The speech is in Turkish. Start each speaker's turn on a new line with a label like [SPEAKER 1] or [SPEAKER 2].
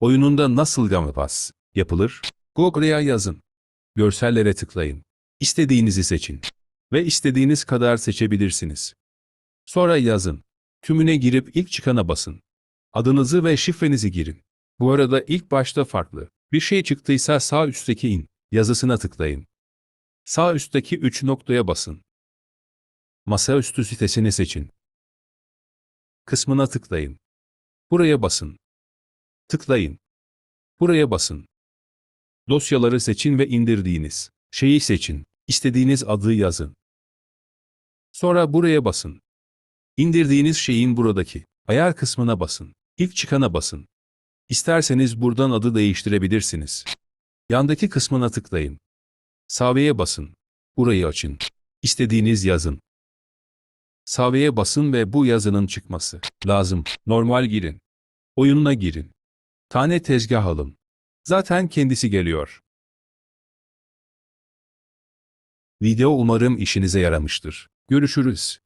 [SPEAKER 1] Oyununda nasıl Gamapas yapılır? Google'a yazın. Görsellere tıklayın. İstediğinizi seçin. Ve istediğiniz kadar seçebilirsiniz. Sonra yazın. Tümüne girip ilk çıkana basın. Adınızı ve şifrenizi girin. Bu arada ilk başta farklı. Bir şey çıktıysa sağ üstteki in yazısına tıklayın. Sağ üstteki 3 noktaya basın. Masaüstü sitesini seçin. Kısmına tıklayın. Buraya basın. Tıklayın. Buraya basın. Dosyaları seçin ve indirdiğiniz şeyi seçin. İstediğiniz adı yazın. Sonra buraya basın. İndirdiğiniz şeyin buradaki ayar kısmına basın. İlk çıkana basın. İsterseniz buradan adı değiştirebilirsiniz. Yandaki kısmına tıklayın. Savyeye basın. Burayı açın. İstediğiniz yazın. Savyeye basın ve bu yazının çıkması lazım. Normal girin. Oyununa girin. Tane tezgah alın. Zaten kendisi geliyor. Video umarım işinize yaramıştır. Görüşürüz.